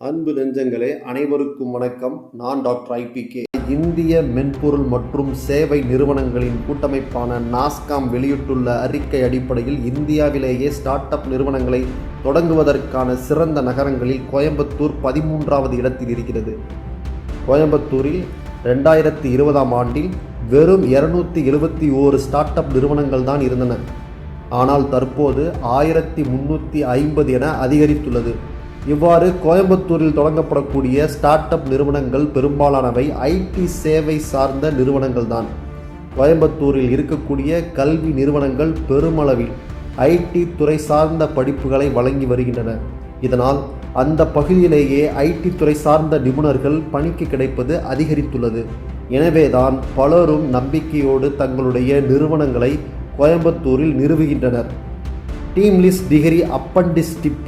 அன்பு நெஞ்சங்களே அனைவருக்கும் வணக்கம். நான் டாக்டர் ஐபிகே இந்திய மென்பொருள் மற்றும் சேவை நிறுவனங்களின் கூட்டமைப்பான நாஸ்காம் வெளியிட்டுள்ள அறிக்கை அடிப்படையில் இந்தியாவிலேயே ஸ்டார்ட் அப் நிறுவனங்களை தொடங்குவதற்கான சிறந்த நகரங்களில் கோயம்புத்தூர் பதிமூன்றாவது இடத்தில் இருக்கிறது. கோயம்புத்தூரில் ரெண்டாயிரத்தி இருபதாம் ஆண்டில் வெறும் இருநூத்தி எழுபத்தி ஓரு ஸ்டார்ட் அப் நிறுவனங்கள் தான் இருந்தன. ஆனால் தற்போது ஆயிரத்தி முன்னூற்றி ஐம்பது என அதிகரித்துள்ளது. இவ்வாறு கோயம்புத்தூரில் தொடங்கப்படக்கூடிய ஸ்டார்ட் அப் நிறுவனங்கள் பெரும்பாலானவை ஐடி சேவை சார்ந்த நிறுவனங்கள் தான் கோயம்புத்தூரில் இருக்கக்கூடிய கல்வி நிறுவனங்கள் பெருமளவில் ஐடி துறை சார்ந்த படிப்புகளை வழங்கி வருகின்றன. இதனால் அந்த பகுதியிலேயே ஐடி துறை சார்ந்த நிபுணர்கள் பணிக்கு கிடைப்பது அதிகரித்துள்ளது. எனவேதான் பலரும் நம்பிக்கையோடு தங்களுடைய நிறுவனங்களை கோயம்புத்தூரில் நிறுவுகின்றனர். டீம்லிஸ் டிகிரி அப்பண்டிஸ்டிப்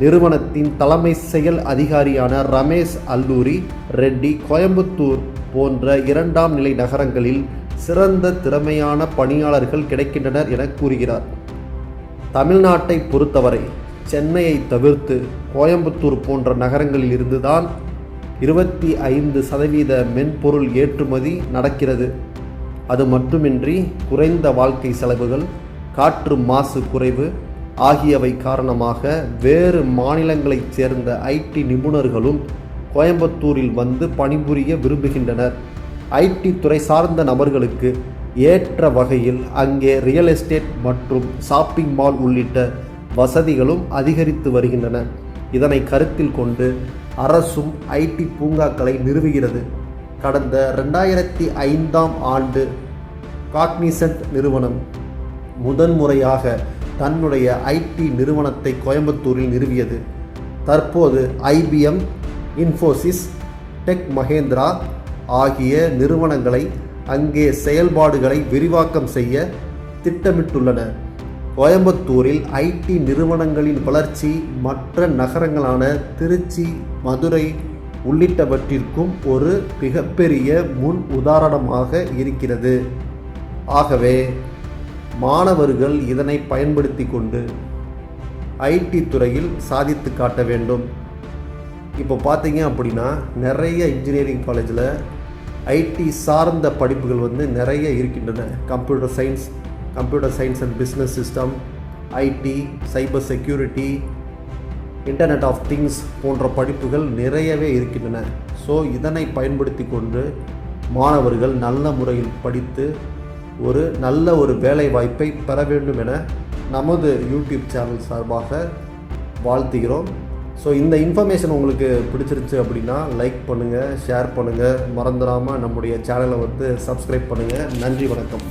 நிறுவனத்தின் தலைமை செயல் அதிகாரியான ரமேஷ் அல்லூரி ரெட்டி கோயம்புத்தூர் போன்ற இரண்டாம் நிலை நகரங்களில் சிறந்த திறமையான பணியாளர்கள் கிடைக்கின்றனர் என கூறுகிறார். தமிழ்நாட்டை பொறுத்தவரை சென்னையை தவிர்த்து கோயம்புத்தூர் போன்ற நகரங்களில் இருந்துதான் இருபத்தி ஐந்து சதவீத மென்பொருள் ஏற்றுமதி நடக்கிறது. அது மட்டுமின்றி குறைந்த வாழ்க்கை செலவுகள் காற்று மாசு குறைவு ஆகியவை காரணமாக வேறு மாநிலங்களைச் சேர்ந்த ஐடி நிபுணர்களும் கோயம்புத்தூரில் வந்து பணிபுரிய விரும்புகின்றனர். ஐடி துறை சார்ந்த நபர்களுக்கு ஏற்ற வகையில் அங்கே ரியல் எஸ்டேட் மற்றும் ஷாப்பிங் மால் உள்ளிட்ட வசதிகளும் அதிகரித்து வருகின்றன. இதனை கருத்தில் கொண்டு அரசும் ஐடி பூங்காக்களை நிறுவுகிறது. கடந்த ரெண்டாயிரத்தி ஐந்தாம் ஆண்டு காக்னிசன்ட் நிறுவனம் முதன்முறையாக தன்னுடைய ஐடி நிறுவனத்தை கோயம்புத்தூரில் நிறுவியது. தற்போது ஐபிஎம் இன்ஃபோசிஸ் டெக் மகேந்திரா ஆகிய நிறுவனங்களை அங்கே செயல்பாடுகளை விரிவாக்கம் செய்ய திட்டமிட்டுள்ளன. கோயம்புத்தூரில் ஐடி நிறுவனங்களின் வளர்ச்சி மற்ற நகரங்களான திருச்சி மதுரை உள்ளிட்டவற்றிற்கும் ஒரு மிகப்பெரிய முன் உதாரணமாக இருக்கிறது. ஆகவே மாணவர்கள் இதனை பயன்படுத்தி கொண்டு ஐடி துறையில் சாதித்து காட்ட வேண்டும். இப்போ பார்த்தீங்க அப்படின்னா நிறைய இன்ஜினியரிங் காலேஜில் ஐடி சார்ந்த படிப்புகள் வந்து நிறைய இருக்கின்றன. Computer science computer science and business system IT cyber security internet of things போன்ற படிப்புகள் நிறையவே இருக்கின்றன. ஸோ இதனை பயன்படுத்தி கொண்டு மாணவர்கள் நல்ல முறையில் படித்து ஒரு நல்ல ஒரு வேலை வாய்ப்பை பெற வேண்டும் என நமது யூடியூப் சேனல் சார்பாக வாழ்த்துகிறோம். ஸோ இந்த இன்ஃபர்மேஷன் உங்களுக்கு பிடிச்சிருச்சு அப்படின்னா லைக் பண்ணுங்கள் ஷேர் பண்ணுங்கள் மறந்துடாமல் நம்முடைய சேனலை வந்து சப்ஸ்கிரைப் பண்ணுங்கள் நன்றி வணக்கம்.